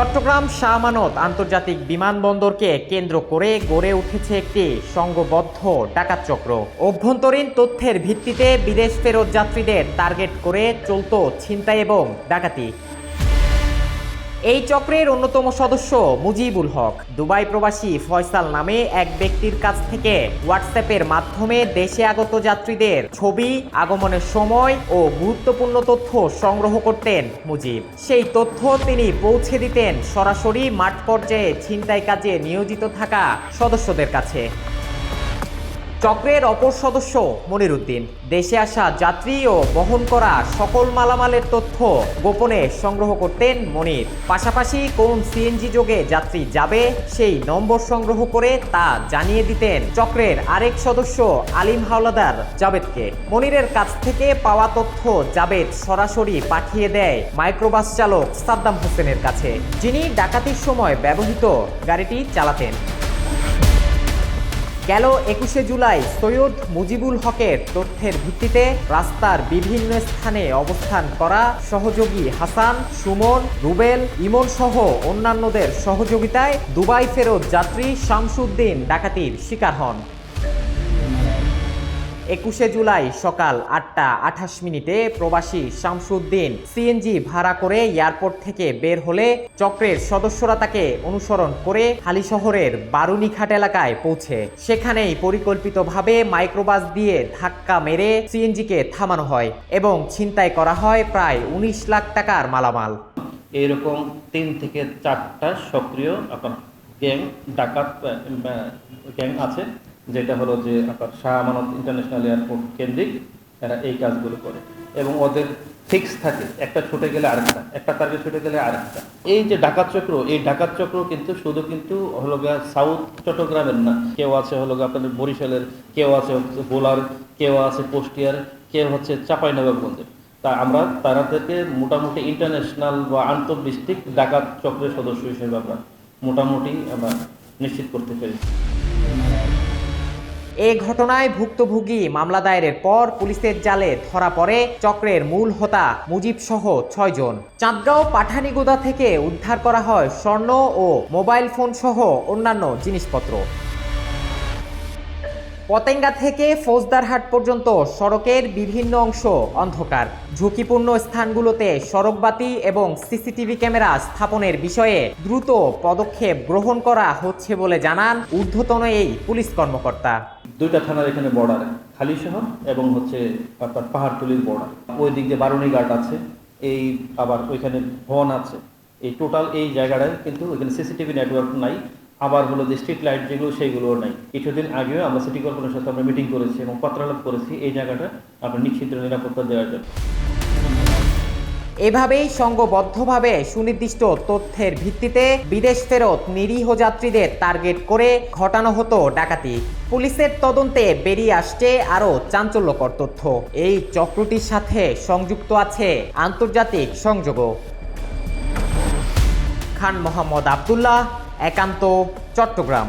চট্টগ্রাম শাহমানত আন্তর্জাতিক বিমানবন্দরকে কেন্দ্র করে গড়ে উঠেছে একটি সংঘবদ্ধ ডাকাত চক্র। অভ্যন্তরীণ তথ্যের ভিত্তিতে বিদেশ ফেরত যাত্রীদের টার্গেট করে চলত ছিনতাই এবং ডাকাতি। এই চক্রের অন্যতম সদস্য মুজিবুল হক। দুবাই প্রবাসী ফয়সাল নামে এক ব্যক্তির কাছ থেকে হোয়াটসঅ্যাপের মাধ্যমে দেশে আগত যাত্রীদের ছবি, আগমনের সময় ও গুরুত্বপূর্ণ তথ্য সংগ্রহ করতেন মুজিব। সেই তথ্য তিনি পৌঁছে দিতেন সরাসরি মাঠ পর্যায়ে ছিনতাই কাজে নিয়োজিত থাকা সদস্যদের কাছে। চক্রের অপর সদস্য মনিরুদ্দিন। দেশে আসা যাত্রী ও বহন করা সকল মালামালের তথ্য গোপনে সংগ্রহ করতেন মনির। পাশাপাশি কোন সিএনজি যোগে যাত্রী যাবে, সেই নম্বর সংগ্রহ করে তা জানিয়ে দিতেন চক্রের আরেক সদস্য আলিম হাওলাদার জাবেদকে। মনিরের কাছ থেকে পাওয়া তথ্য জাবেদ সরাসরি পাঠিয়ে দেয় মাইক্রোবাস চালক সাদ্দাম হোসেনের কাছে, যিনি ডাকাতির সময় ব্যবহৃত গাড়িটি চালাতেন। গেল একুশে জুলাই সৈয়দ মুজিবুল হকের তথ্যের ভিত্তিতে রাস্তার বিভিন্ন স্থানে অবস্থান করা সহযোগী হাসান, সুমন, রুবেল, ইমন সহ অন্যান্যদের সহযোগিতায় দুবাই ফেরত যাত্রী শামসুদ্দিন ডাকাতির শিকার হন। একুশে জুলাই সকাল আটটা আঠাশ মিনিটে প্রবাসী শামসুদ্দিন সিএনজি ভাড়া করে এয়ারপোর্ট থেকে বের হলে চক্রের সদস্যরা তাকে অনুসরণ করে হালি শহরের বারুনিঘাট এলাকায় পৌঁছে। সেখানেই পরিকল্পিতভাবে মাইক্রোবাস দিয়ে ধাক্কা মেরে সিএনজিকে থামানো হয় এবং ছিনতাই করা হয় প্রায় উনিশ লাখ টাকার মালামাল। এরকম তিন থেকে চারটা সক্রিয় গ্যাং ডাকাত গ্যাং আছে যেটা হলো যে আপনার শাহ আমানত ইন্টারন্যাশনাল এয়ারপোর্ট কেন্দ্রিক এরা এই কাজগুলো করে। এবং ওদের ফিক্স থাকে, একটা ছুটে গেলে আরেকটা, একটা টার্গেট ছুটে গেলে আরেকটা। এই যে ডাকাত চক্র, এই ডাকাত চক্র কিন্তু শুধু কিন্তু হলো সাউথ চট্টগ্রামের না। কেউ আছে হলো আপনাদের বরিশালের, কেউ আছে হচ্ছে বোলার কেউ আছে পোস্টিয়ার কেউ হচ্ছে চাঁপাইনবাবগঞ্জের। তা আমরা তাদেরকে মোটামুটি ইন্টারন্যাশনাল বা আন্তঃ ডিস্ট্রিক্ট ডাকাত চক্রের সদস্য হিসেবে আমরা মোটামুটি আমরা নিশ্চিত করতে পেরেছি। এ ঘটনায় ভুক্তভোগী মামলা দায়েরের পর পুলিশের জালে ধরা পড়ে চক্রের মূল হোতা মুজিব সহ ছয়জন চাঁদগাঁও পাঠানিগোদা থেকে উদ্ধার করা হয় স্বর্ণ ও মোবাইল ফোন সহ অন্যান্য জিনিসপত্র। পতেঙ্গা থেকে ফৌজদারহাট পর্যন্ত সড়কের বিভিন্ন অংশ অন্ধকার। ঝুঁকিপূর্ণ স্থানগুলোতে সড়কবাতি এবং সিসিটিভি ক্যামেরা স্থাপনের বিষয়ে দ্রুত পদক্ষেপ গ্রহণ করা হচ্ছে বলে জানান ঊর্ধ্বতন এই পুলিশ কর্মকর্তা। দুইটা থানার এখানে বর্ডার খালি শহর এবং হচ্ছে আপনার পাহাড়তলির বর্ডার ওই দিক দিয়ে বারুনি ঘাট আছে, এই আবার ওইখানে ভবন আছে। এই টোটাল এই জায়গাটায় কিন্তু ওইখানে সিসিটিভি নেটওয়ার্ক নাই। আবার হলো যে স্ট্রিট লাইট যেগুলো, সেইগুলোও নাই। কিছুদিন আগেও আমরা সিটি কর্পোরেশনের সাথে আমরা মিটিং করেছি এবং পত্রালাপ করেছি, এই জায়গাটা আপনার নিশ্চিত নিরাপত্তা দেওয়ার জন্য। এভাবেই সংঘবদ্ধভাবে সুনির্দিষ্ট তথ্যের ভিত্তিতে বিদেশ ফেরত নিরীহ যাত্রীদের টার্গেট করে ঘটানো হতো ডাকাতি। পুলিশের তদন্তে বেরিয়ে আসছে আরও চাঞ্চল্যকর তথ্য। এই চক্রটির সাথে সংযুক্ত আছে আন্তর্জাতিক সংযোগও। খান মোহাম্মদ আবদুল্লাহ, একান্ত, চট্টগ্রাম।